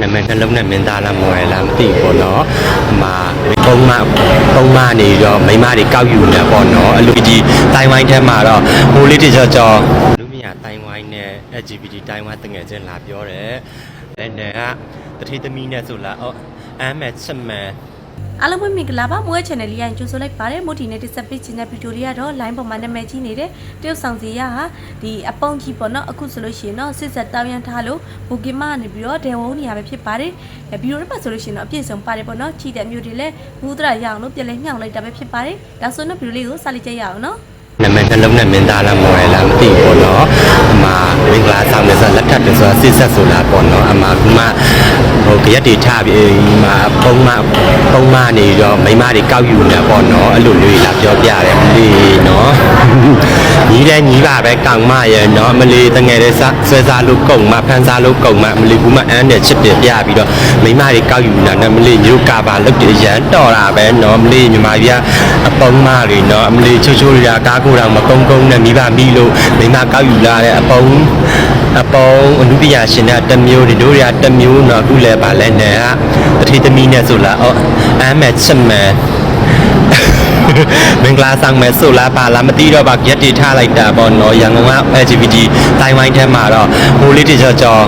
နာမည်နှလုံးနဲ့မင်းသားလားမော်ရယ်လားမသိဘူးပေါ့နော်အမပုံမပုံမနေတော့မိန်းမတွေကောက်ယူနေပေါ့နော်အလူကြီးတိုင်ဝိုင်းထဲမှာတော့ဟိုလေးတကြောကြောလူမယာတိုင်ဝိုင်းနဲ့ LGBT တိုင်ဝိုင်းတငယ်ချင်းလာပြောတယ်အဲ့နဲ့ကတတိသမီးနဲ့ဆိုလားအော်အမ်းမဲ့ချက်မဲ့ အားလုံးပဲမင်္ဂလာပါမွေး channel လေးရရင်ကြိုဆိုလိုက်ပါတယ်မို့ဒီနေ့တစ်ဆက်ပေးချင်တဲ့ဗီဒီယိုလေးကတော့ line ပေါ်မှာနာမည်ကြီးနေတဲ့တရုတ်ဆောင်စီရဟာဒီအပေါင်းကြီးပေါ့နော်အခုဆိုလို့ရှိရင်တော့စစ်ဆက်တောင်းရန်ထားလို့ဘူကင်မကနေပြီးတော့ဒေဝုံနေရပဲဖြစ်ပါတယ်ဗီဒီယိုတစ်ပတ်ဆိုလို့ရှိရင်တော့အပြည့်စုံပါတယ်ပေါ့နော်ချီတဲ့မျိုးတွေလည်းဘူးဒရာရအောင်လို့ပြန်လဲညှောင်းလိုက်တာပဲဖြစ်ပါတယ်ဒါဆိုတော့ဗီဒီယိုလေးကိုစလိုက်ကြရအောင်နော်နာမည်နှလုံးနဲ့မင်းသားလားမော်ရယ်လားမသိဘူးပေါ့နော်အ မမင်္ဂလာဆောင်နေဆိုလက်ထပ်တယ်ဆိုတာစစ်ဆက်ဆိုလားပေါ့နော်အမကမှဟိုကြရက်တွေထပြီးမပုံမပုံမနေတော့မိန်းမတွေကောက်ယူနေပေါ့နော်အဲ့လိုလေးလာပြောပြတယ်မလီနော် ညီတယ်ညီပါပဲကောင်းမရဲ့နော်မလီတငယ်တဲ့ဆွဲစားလို့ကုံမဖန်စားလို့ကုံမမလီဘူးမအန်းနဲ့ချစ်တယ်ပြပြီးတော့မိန်းမတွေကောက်ယူနေတာနဲ့မလီညို့ကပါလုတ်တယ်ရန်တော်တာပဲနော်မလီညီမကြီးကအပုံမတွေနော်အမလီချိုးချိုးရကားကိုယ်တော်မကုန်းကုန်းနဲ့မိဘမိလို့မိန်းမကောက်ယူလာတဲ့အပုံအပုံအနုပညာရှင်တဲ့တစ်မျိုးတွေတို့တွေကတစ်မျိုးနော်အခုလည်းပါလဲနဲ့ကတတိသမီးနဲ့ဆိုလားအော်အမ်းမဲ့ချက်မဲ့ မင်္ဂလာဆောင်မဲ့ဆိုလားပါလားမသိတော့ပါရက်တီထားလိုက်တာပေါ့နော်ရန်ကုန်က LGBT တိုင်ဝိုင်းထဲမှာတော့ဟိုလေးတကြောကြော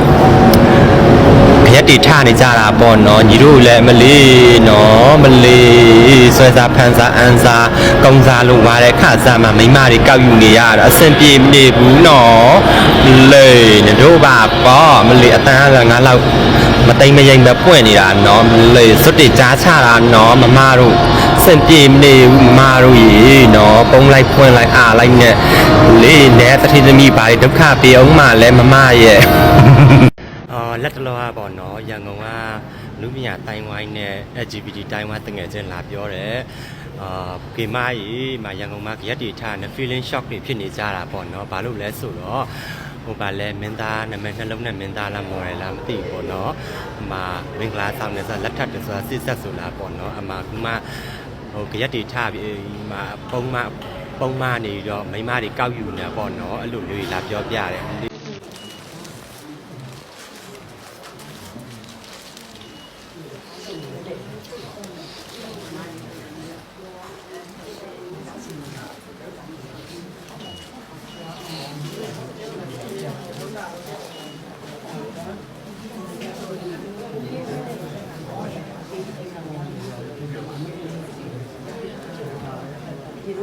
ရက်တီထားနေကြတာပေါ့နော်ညီတို့လည်းမလေးနော်မလေးဆွဲစားဖန်စားအန်စားကုံစားလို့ပါတဲ့ခါစားမှာမိမတွေကောက်ယူနေရတာအဆင်ပြေမနေဘူးနော်လေညီတို့ပါပေါ့မလေးအတန်းကငါလောက်မသိမ့်မရိမ့်ပဲပွင့်နေတာနော်မလေးစွတ်တေကြားချတာနော်မမတို့ စင်ပြေမနေဘူးမတို့ရေနော်ပုံလိုက်ဖွင့်လိုက်အားလိုက်နဲ့လေးနဲ့တတိသမီးပါလေဒုက္ခပြေအောင်မလဲမမရဲ့အော်လက်တလောကပေါ့နော်ရန်ကုန်ကလူမယာတိုင်ဝိုင်းနဲ့ LGBT တိုင်ဝိုင်းတငယ်ချင်းလာပြောတယ်အာကေမကြီးမရန်ကုန်မှာရက်တီထားနဲ့ feeling shock တွေဖြစ်နေကြတာပေါ့နော်ဘာလို့လဲဆိုတော့ဟိုပါလဲမင်းသားနာမည်နှလုံးနဲ့မင်းသားလားမော်ရယ်လားမသိဘူးပေါ့နော်အမမင်္ဂလာဆောင်နေဆိုလက်ထပ်တယ်ဆိုတာစစ်ဆက်ဆိုလားပေါ့နော်အမကမှ ဟိုရက်တီထားပြီးမပုံမပုံမနေတော့မိန်းမတွေကောက်ယူနေပေါ့နော်အဲ့လိုမျိုးကြီးလာပြောပြတယ်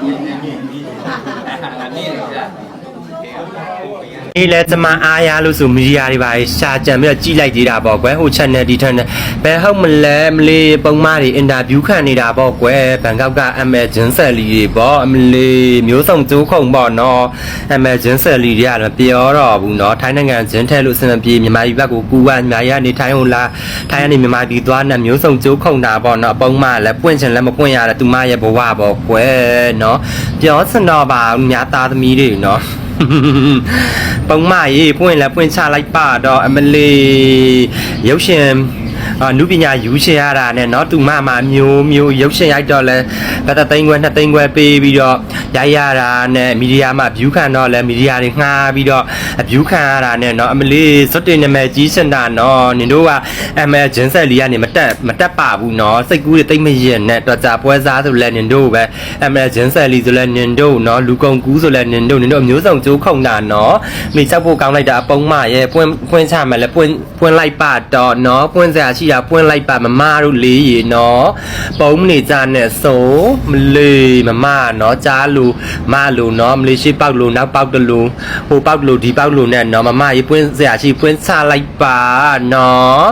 ရပါကြလား။ ဒီလဲကျမအားရလို့ဆိုမီဒီယာတွေပါရှာကြံပြီးတော့ကြည့်လိုက်သေးတာပေါ့ကွယ်ဟို channel ဒီ channel ဘယ်ဟုတ်မလဲမလေးပုံမတွေအင်တာဗျူးခံနေတာပေါ့ကွယ်ဘန်ကောက်က emergency လီတွေပေါ့အမလေးမျိုးစုံကျိုးခုံပေါ့နော် emergency လီတွေကလည်းပြောတော့ဘူးနော်ထိုင်းနိုင်ငံဂျင်းထဲလို့စင်မပြေမြန်မာပြည်ဘက်ကိုကူကမြန်မာရနေထိုင်းဟိုလာထိုင်းကနေမြန်မာပြည်သွားနေမျိုးစုံကျိုးခုံတာပေါ့နော်ပုံမလည်းပွင့်ချင်လည်းမပွင့်ရတဲ့သူမရဲ့ဘဝပေါ့ကွယ်နော်ပြောစင်တော့ပါဘူးများသားသမီးတွေနော် ပုံမရေးပွင့်လဲပွင့်ချလိုက်ပါတော့အမလီရုပ်ရှင် အာနုပညာယူရှင်ရတာနဲ့เนาะသူမမမျိုးမျိုးရုပ်ရှင်ရိုက်တော့လဲဘတ်တသိန်းခွဲနှစ်သိန်းခွဲပေးပြီးတော့ရိုက်ရတာနဲ့မီဒီယာမှာ view ခံတော့လဲမီဒီယာတွေငှားပြီးတော့ view ခံရတာနဲ့เนาะအမလီစွတ်တင်နာမည်ကြီးစင်တာเนาะနင်တို့က ML ဂျင်းဆက်လီကနေမတက်မတက်ပါဘူးเนาะစိတ်ကူးတွေတိတ်မရင်နဲ့တော့ကြာပွဲစားဆိုလဲနင်တို့ပဲ ML ဂျင်းဆက်လီဆိုလဲနင်တို့เนาะလူကုန်ကူးဆိုလဲနင်တို့နင်တို့အမျိုးစုံကြိုးခုံတာเนาะမိချက်ဖို့ကောင်းလိုက်တာအပုံမရဲ့ပွင့်ပွင့်ချမယ်လဲပွင့်ပွင့်လိုက်ပါတော့เนาะပွင့်စရာရှိ ရာပွင့်လိုက်ပါမမတို့လေးရေနော်ပုံမနေကြနဲ့ဆိုမလေးမမနော်ကြားလို့မလို့နော်မလေးရှိပေါက်လို့နောက်ပေါက်တလို့ဟိုပေါက်လို့ဒီပေါက်လို့နဲ့နော်မမရေပွင့်စရာရှိပွင့်ချလိုက်ပါနော်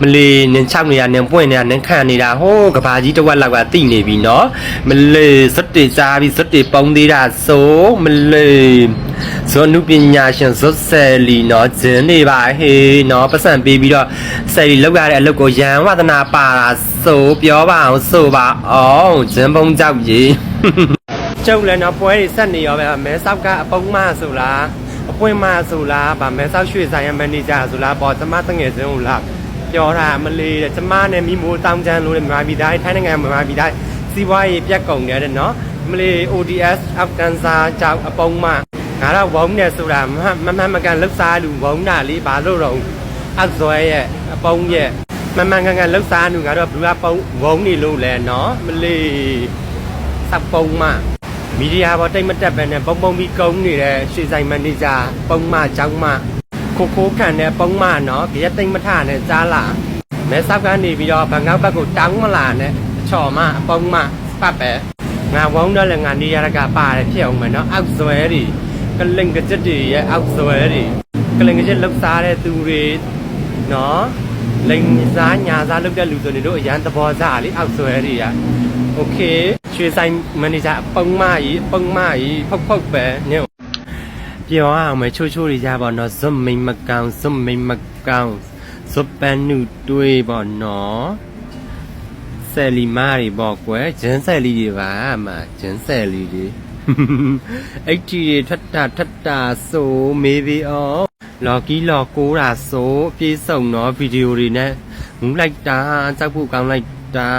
မလေးနင်ချောက်နေရနင်ပွင့်နေရနင်ခံနေတာဟိုကဘာကြီးတဝက်လောက်ကတိနေပြီနော်မလေးစတေကြားပြီးစတေပုံးသေးတာဆိုမလေး ဇွန်နုပညာရှင်ဇွတ်ဆယ်လီနော်ဂျင်းနေပါဟေးနော်ပတ်စံပေးပြီးတော့ဆယ်လီလောက်ရတဲ့အလုပ်ကိုရန်ဝဒနာပါတာဆိုပြောပါအောင်ဆိုပါအောင်ဂျင်းပုံကြောက်ကြီးကျုပ်လည်းနော်ပွဲတွေဆက်နေရောပဲမဲဆောက်ကအပုံးမဆိုလားအပွင့်မဆိုလားဗာမဲဆောက်ရွှေဆိုင်ရမန်နေဂျာဆိုလားပေါ်ကျမတငယ်ချင်းကိုလားပြောတာမလေးတဲ့ကျမနဲ့မိမိုးတောင်းချမ်းလို့မြန်မာပြည်သားထိုင်းနိုင်ငံမြန်မာပြည်သားစီးပွားရေးပြက်ကုန်တယ်တဲ့နော်မလေး ODS အဖဂန်စာကြောက်အပုံးမ ငါတော့ဝုံနဲ့ဆိုတာမမမမကန်လှုပ်ရှားလူဝုံတာလေးဘာလို့တော့အဇွဲရဲ့အပုံးရဲ့မမကန်ကန်လှုပ်ရှားလူငါတော့ဘလူးကပုံဝုံနေလို့လဲနော်မလေးစပ်ပုံးမ မီဒီယာပေါ်တိတ်မတက်ပဲနဲ့ပုံပုံပြီးကုန်းနေတဲ့ရွှေဆိုင်မန်နေဂျာပုံမเจ้าမခိုခိုးခံတဲ့ပုံမနော်ကြရက်တိတ်မထနဲ့ကြားလာမဲဆောက်ကနေပြီးတော့ဘန်ကောက်ဘက်ကိုတောင်းမလာနဲ့အချော်မအပုံမပတ်ပဲငါဝုန်းတော့လည်းငါနေရကပါတယ်ဖြစ်အောင်မယ်နော်အောက်ဇွဲတွေ ကလင်ကကြက်တွေရဲ့အောက်ဇွဲတွေကလင်ကကြက်လောက်စားတဲ့သူတွေနော်လိန်စားညာစားလုပ်တဲ့လူဆိုနေတို့အရန်သဘောစားလေအောက်ဇွဲတွေက โอเคရွှေဆိုင်မန်နေဂျာပုံမကြီးပုံမကြီးဖုတ်ဖုတ်ပဲညို့ပြောအောင်မယ်ချိုးချိုးတွေကြပါတော့ဇွတ်မိန်မကောင်ဇွတ်မိန်မကောင်ဇွတ်ပန်းနုတွေးပါနော်ဆယ်လီမာတွေပေါ့ကွယ်ဂျင်းဆယ်လီတွေပါအမဂျင်းဆယ်လီတွေ အဲ့ဒီတွေထက်တာထက်တာဆိုမေးပြီးအောင်လော်ကီလော်ကိုးတာဆိုအပြေဆုံးတော့ဗီဒီယိုတွေနဲ့ငူးလိုက်တာကြောက်ဖို့ကောင်းလိုက်တာ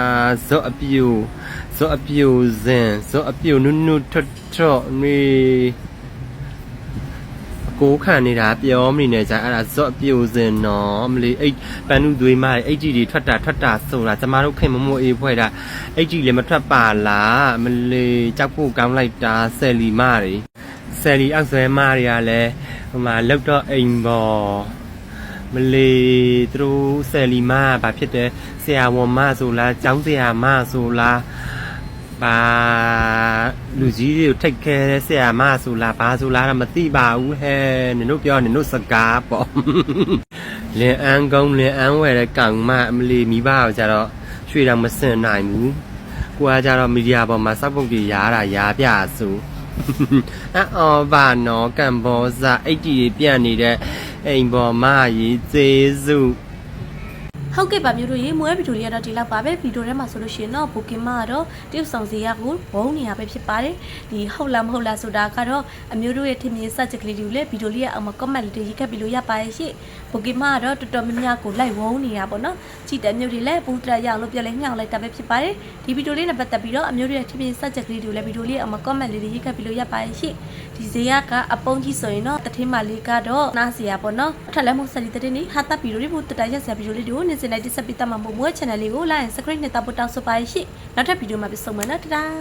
ဇော့အပြူဇော့အပြူဇင်ဇော့အပြူနုနုထွတ်ထွတ်မေအ ကိုခံနေတာပြောမနေနဲ့ကြာအဲ့ဒါဇော့အပြူဇင်နော်မလီအဲ့ပန်းနုသွေးမတွေအဲ့ကြီးတွေထွက်တာထွက်တာဆိုတာကျမတို့ခင်မမို့အေးဖွဲ့တာအဲ့ကြီးလည်းမထွက်ပါလားမလီကြောက်ဖို့ကောင်းလိုက်တာဆယ်လီမတွေဆယ်လီအောက်ဆွဲမတွေကလည်းဟိုမှာလောက်တော့အိမ်ပေါ်မလေးသူတို့ဆယ်လီမကဘာဖြစ်တယ်ဆရာဝန်မဆိုလားကျောင်းဆရာမဆိုလားဘာ လူကြီးတွေကိုထိတ်ခဲတဲ့ဆရာမဆိုလားဘာဆိုလားတော့မသိပါဘူးဟဲ့နင်တို့ပြောနင်တို့စကားပေါ့လင်အန်းကုန်းလင်အန်းဝယ်တဲ့ကောင်မအမလီမိဘကိုကြတော့ရွှေတော်မစင်နိုင်ဘူးကိုကကြတော့မီဒီယာပေါ်မှာစောက်ပုတ်ကြီးရားတာရားပြဆိုအော်ဘာနော်ကံဘောဇာအိတ်တီပြန့်နေတဲ့အိမ်ပေါ်မကြီးကျေးဇူး ဟုတ်ကဲ့ပါမျိုးတို့ရေမွေးဗီဒီယိုလေးကတော့ဒီလောက်ပါပဲဗီဒီယိုထဲမှာဆိုလို့ရှိရင်တော့ဘူကင်မကတော့တရုတ်ဆောင်စီရကိုဘုံနေရပဲဖြစ်ပါတယ်ဒီဟုတ်လားမဟုတ်လားဆိုတာကတော့အမျိုးတို့ရဲ့ထင်မြင်စချက်ကလေးတွေကိုလည်းဗီဒီယိုလေးရဲ့အောက်မှာ comment လေးတွေရေးခဲ့ပြီးလို့ရပါရဲ့ရှင့်ဘူကင်မကတော့တော်တော်များများကိုလိုက်ဝုန်းနေတာပေါ့နော်ကြည်တဲ့မျိုးတွေလည်းပူတရရအောင်လို့ပြောလဲညှောင်းလိုက်တာပဲဖြစ်ပါတယ်ဒီဗီဒီယိုလေးနဲ့ပတ်သက်ပြီးတော့အမျိုးတို့ရဲ့ထင်မြင်စချက်ကလေးတွေကိုလည်းဗီဒီယိုလေးရဲ့အောက်မှာ comment လေးတွေရေးခဲ့ပြီးလို့ရပါရဲ့ရှင့်ဒီဇေယကအပုံးကြီးဆိုရင်တော့တထင်းမလေးကတော့နားစရာပေါ့နော်အထက်လည်းမဟုတ်ဆက်လီတတင်းနေဟာတပ်ဗီဒီယိုလေးပို့တတရက်စရာဗီဒီယိုလေးတွေကိုနေ့စဉ်လိုက်တက်ဆက်ပြီးတတ်မှာမို့မွေး channel လေးကို like and subscribe နဲ့တပ်ဖို့တောင်းဆိုပါရရှိနောက်ထပ်ဗီဒီယိုမှာပြန်ဆုံမယ်နော်တဒါ